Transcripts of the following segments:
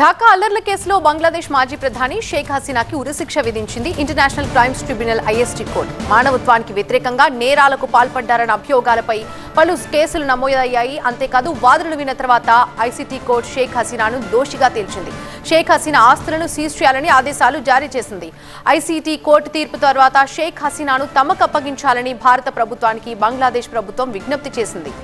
ఢాకా అల్లర్ల కేసులో బంగ్లాదేశ్ మాజీ ప్రధాని షేక్ హసీనాకి ఉరిశిక్ష విధించింది international crimes tribunal IST court మానవత్వానికి వ్యతిరేకంగా నేరాలకు పాల్పడ్డారన్న అభియోగాలపై పలు కేసులు నమోదయ్యాయి. అంతేకాదు వాదనలు విన్న తర్వాత ఐసీటీ కోర్టు షేక్ హసీనాను దోషిగా తేల్చింది. షేక్ హసీనా ఆస్తులను సీజ్ చేయాలని ఆదేశాలు జారీ చేసింది. ఐసీటీ కోర్టు తీర్పు తర్వాత షేక్ హసీనాను తమకు అప్పగించాలని భారత ప్రభుత్వానికి బంగ్లాదేశ్ ప్రభుత్వం విజ్ఞప్తి చేసింది.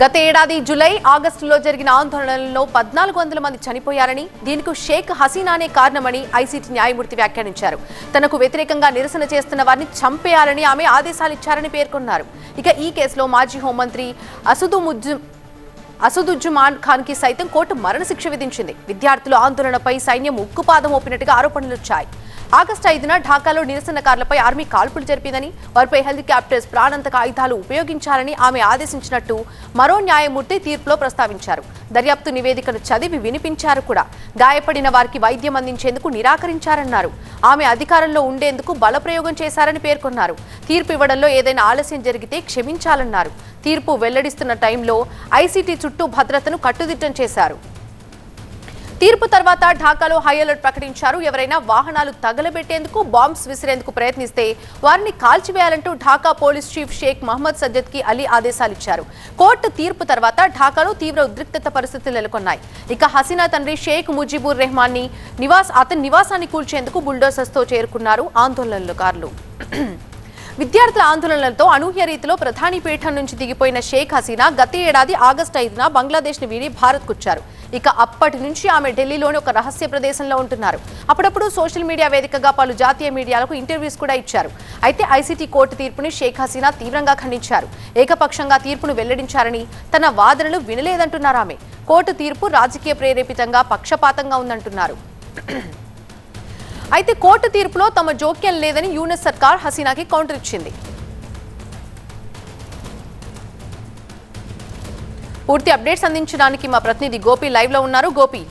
గత ఏడాది జులై ఆగస్టులో జరిగిన ఆందోళనల్లో పద్నాలుగు వందల మంది చనిపోయారని దీనికి షేక్ హసీనానే కారణమని ఐసీటీ న్యాయమూర్తి వ్యాఖ్యానించారు. తనకు వ్యతిరేకంగా నిరసన చేస్తున్న వారిని చంపేయాలని ఆమె ఆదేశాలిచ్చారని పేర్కొన్నారు. ఇక ఈ కేసులో మాజీ హోంమంత్రి అసుదు అసదుజ్జుమాన్ ఖాన్కి సైతం కోర్టు మరణశిక్ష విధించింది. విద్యార్థుల ఆందోళనపై సైన్యం ఉక్కుపాదం మోపినట్టుగా ఆరోపణలొచ్చాయి ఆగస్టు ఐదున ఢాకాలో నిరసనకారులపై ఆర్మీ కాల్పులు జరిపిందని వారిపై హెలికాప్టర్స్ ప్రాణాంతక ఆయుధాలు ఉపయోగించాలని ఆమె ఆదేశించినట్టు మరో న్యాయమూర్తి తీర్పులో ప్రస్తావించారు. దర్యాప్తు నివేదికను చదివి వినిపించారు కూడా. గాయపడిన వారికి వైద్యం అందించేందుకు నిరాకరించారన్నారు. ఆమె అధికారంలో ఉండేందుకు బలప్రయోగం చేశారని పేర్కొన్నారు. తీర్పు ఇవ్వడంలో ఏదైనా ఆలస్యం జరిగితే క్షమించాలన్నారు. తీర్పు వెల్లడిస్తున్న టైంలో ఐసీటీ చుట్టూ భద్రతను కట్టుదిట్టం చేశారు. తీర్పు తర్వాత ఢాకాలో హై అలర్ట్ ప్రకటించారు. ఎవరైనా వాహనాలు తగలబెట్టేందుకు బాంబ్స్ విసిరేందుకు ప్రయత్నిస్తే వారిని కాల్చివేయాలంటూ ఢాకా పోలీస్ చీఫ్ షేక్ మహమ్మద్ సజ్జద్కి అలీ ఆదేశాలిచ్చారు. కోర్టు తీర్పు తర్వాత ఢాకాలో తీవ్ర ఉద్రిక్తత పరిస్థితులు నెలకొన్నాయి. ఇక హసీనా తండ్రి షేక్ ముజీబుర్ రెహమాన్ని నివాస్ అతని నివాసాన్ని కూల్చేందుకు బుల్డోసర్స్తో చేరుకున్నారు ఆందోళనకారులు. విద్యార్థుల ఆందోళనలతో అనూహ్య రీతిలో ప్రధాని పీఠం నుంచి దిగిపోయిన షేక్ హసీనా గత ఏడాది ఆగస్టు ఐదున బంగ్లాదేశ్ని వీడి భారత్ వచ్చారు ఇక అప్పటి నుంచి ఆమె ఢిల్లీలోని ఒక రహస్య ప్రదేశంలో ఉంటున్నారు. అప్పుడప్పుడు సోషల్ మీడియా వేదికగా పలు జాతీయ మీడియాలకు ఇంటర్వ్యూస్ కూడా ఇచ్చారు. అయితే ఐసీటీ కోర్టు తీర్పుని షేక్ హసీనా తీవ్రంగా ఖండించారు. ఏకపక్షంగా తీర్పును వెల్లడించారని తన వాదనలు వినలేదంటున్నారు ఆమె. కోర్టు తీర్పు రాజకీయ ప్రేరేపితంగా పక్షపాతంగా ఉందంటున్నారు. అయితే కోర్టు తీర్పులో తమ జోక్యం లేదని యూనిస్ సర్కార్ హసీనాకి కౌంటర్ ఇచ్చింది. పూర్తి అప్డేట్స్ అందించడానికి మా ప్రతినిధి గోపి లైవ్లో ఉన్నారు. గోపి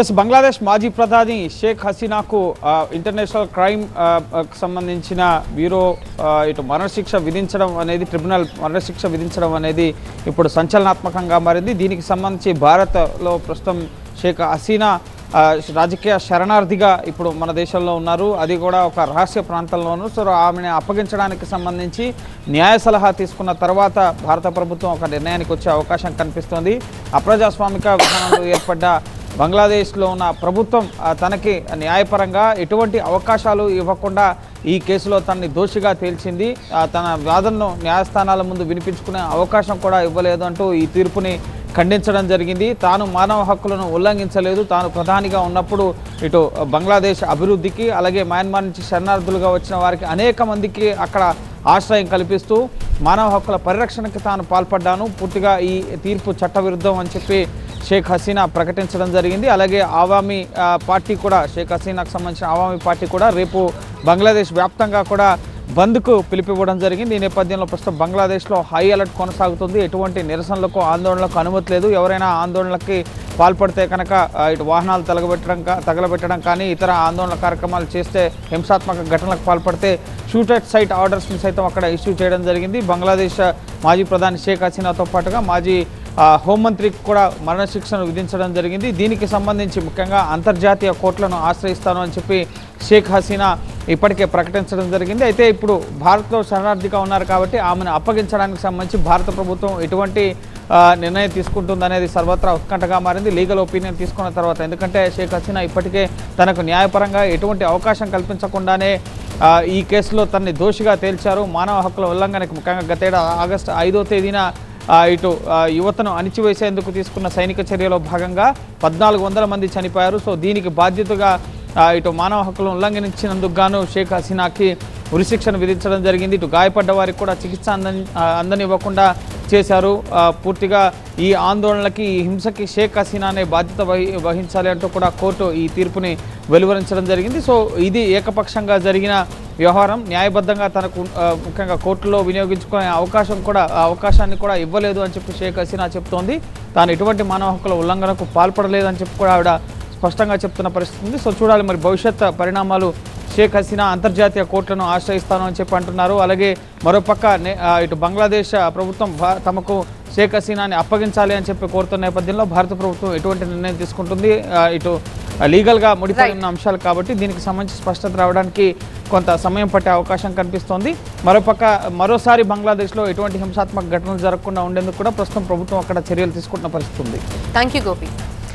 ఎస్ బంగ్లాదేశ్ మాజీ ప్రధాని షేక్ హసీనాకు ఇంటర్నేషనల్ క్రైమ్ సంబంధించిన బ్యూరో uh, ఇటు మరణశిక్ష విధించడం అనేది ట్రిబ్యునల్ మరణశిక్ష విధించడం అనేది ఇప్పుడు సంచలనాత్మకంగా మారింది. దీనికి సంబంధించి భారత్లో ప్రస్తుతం షేక్ హసీనా uh, రాజకీయ శరణార్థిగా ఇప్పుడు మన దేశంలో ఉన్నారు. అది కూడా ఒక రహస్య ప్రాంతంలోనూ. సో ఆమెను అప్పగించడానికి సంబంధించి న్యాయ సలహా తీసుకున్న తర్వాత భారత ప్రభుత్వం ఒక నిర్ణయానికి వచ్చే అవకాశం కనిపిస్తోంది. అప్రజాస్వామిక విధానంలో ఏర్పడ్డ బంగ్లాదేశ్లో ఉన్న ప్రభుత్వం తనకి న్యాయపరంగా ఎటువంటి అవకాశాలు ఇవ్వకుండా ఈ కేసులో తనని దోషిగా తేల్చింది. తన వాదనను న్యాయస్థానాల ముందు వినిపించుకునే అవకాశం కూడా ఇవ్వలేదు అంటూ ఈ తీర్పుని ఖండించడం జరిగింది. తాను మానవ హక్కులను ఉల్లంఘించలేదు. తాను ప్రధానిగా ఉన్నప్పుడు ఇటు బంగ్లాదేశ్ అభివృద్ధికి అలాగే మయన్మార్ నుంచి శరణార్థులుగా వచ్చిన వారికి అనేక మందికి అక్కడ ఆశ్రయం కల్పిస్తూ మానవ హక్కుల పరిరక్షణకి తాను పాల్పడ్డాను. పూర్తిగా ఈ తీర్పు చట్టవిరుద్ధం అని చెప్పి షేక్ హసీనా ప్రకటించడం జరిగింది. అలాగే ఆవామీ పార్టీ కూడా షేక్ హసీనాకు సంబంధించిన ఆవామీ పార్టీ కూడా రేపు బంగ్లాదేశ్ వ్యాప్తంగా కూడా బంద్కు పిలిపివ్వడం జరిగింది. ఈ నేపథ్యంలో ప్రస్తుతం బంగ్లాదేశ్లో హై అలర్ట్ కొనసాగుతుంది. ఎటువంటి నిరసనలకు ఆందోళనలకు అనుమతి లేదు ఎవరైనా ఆందోళనలకి పాల్పడితే కనుక ఇటు వాహనాలు తగలబెట్టడం కా- తగలబెట్టడం కానీ ఇతర ఆందోళన కార్యక్రమాలు చేస్తే హింసాత్మక ఘటనలకు పాల్పడితే షూటెడ్ సైట్ ఆర్డర్స్ని సైతం అక్కడ ఇష్యూ చేయడం జరిగింది. బంగ్లాదేశ్ మాజీ ప్రధాని షేక్ హసీనాతో పాటుగా మాజీ హోంమంత్రికి కూడా మరణశిక్షను విధించడం జరిగింది. దీనికి సంబంధించి ముఖ్యంగా అంతర్జాతీయ కోర్టులను ఆశ్రయిస్తాను అని చెప్పి షేక్ హసీనా ఇప్పటికే ప్రకటించడం జరిగింది. అయితే ఇప్పుడు భారత్లో శరణార్థిగా ఉన్నారు కాబట్టి ఆమెను అప్పగించడానికి సంబంధించి భారత ప్రభుత్వం ఎటువంటి నిర్ణయం తీసుకుంటుందనేది సర్వత్రా ఉత్కంఠగా మారింది. లీగల్ ఒపీనియన్ తీసుకున్న తర్వాత ఎందుకంటే షేక్ హసీనా ఇప్పటికే తనకు న్యాయపరంగా ఎటువంటి అవకాశం కల్పించకుండానే ఈ కేసులో తనని దోషిగా తేల్చారు. మానవ హక్కుల ఉల్లంఘనకు ముఖ్యంగా గతేడా ఆగస్టు ఐదో తేదీన ఇటు యువతను అణిచివేసేందుకు తీసుకున్న సైనిక చర్యలో భాగంగా పద్నాలుగు వందల మంది చనిపోయారు. సో దీనికి బాధ్యతగా ఇటు మానవ హక్కులను ఉల్లంఘించినందుకు గాను షేక్ హసీనాకి ఉరిశిక్షను విధించడం జరిగింది. ఇటు గాయపడ్డ వారికి కూడా చికిత్స అందని అందనివ్వకుండా చేశారు. పూర్తిగా ఈ ఆందోళనలకి హింసకి షేక్ హసీనానే బాధ్యత వహి వహించాలి అంటూ కూడా కోర్టు ఈ తీర్పుని వెలువరించడం జరిగింది. సో ఇది ఏకపక్షంగా జరిగిన వ్యవహారం. న్యాయబద్ధంగా తనకు ముఖ్యంగా కోర్టులో వినియోగించుకునే అవకాశం కూడా అవకాశాన్ని కూడా ఇవ్వలేదు అని చెప్పి షేక్ హసీనా చెప్తోంది. తాను ఎటువంటి మానవ హక్కుల ఉల్లంఘనకు పాల్పడలేదని చెప్పి కూడా ఆవిడ స్పష్టంగా చెప్తున్న పరిస్థితి ఉంది. సో చూడాలి మరి భవిష్యత్ పరిణామాలు షేక్ హసీనా అంతర్జాతీయ కోర్టులను ఆశ్రయిస్తాను అని చెప్పి అంటున్నారు. అలాగే మరోపక్క ఇటు బంగ్లాదేశ్ ప్రభుత్వం తమకు షేక్ హసీనాని అప్పగించాలి అని చెప్పి కోరుతున్న నేపథ్యంలో భారత ప్రభుత్వం ఎటువంటి నిర్ణయం తీసుకుంటుంది? ఇటు లీగల్గా ముడిపడి ఉన్న అంశాలు కాబట్టి దీనికి సంబంధించి స్పష్టత రావడానికి కొంత సమయం పట్టే అవకాశం కనిపిస్తోంది. మరోపక్క మరోసారి బంగ్లాదేశ్లో ఎటువంటి హింసాత్మక ఘటనలు జరగకుండా ఉండేందుకు కూడా ప్రస్తుతం ప్రభుత్వం అక్కడ చర్యలు తీసుకుంటున్న పరిస్థితి ఉంది. Thank you Gopi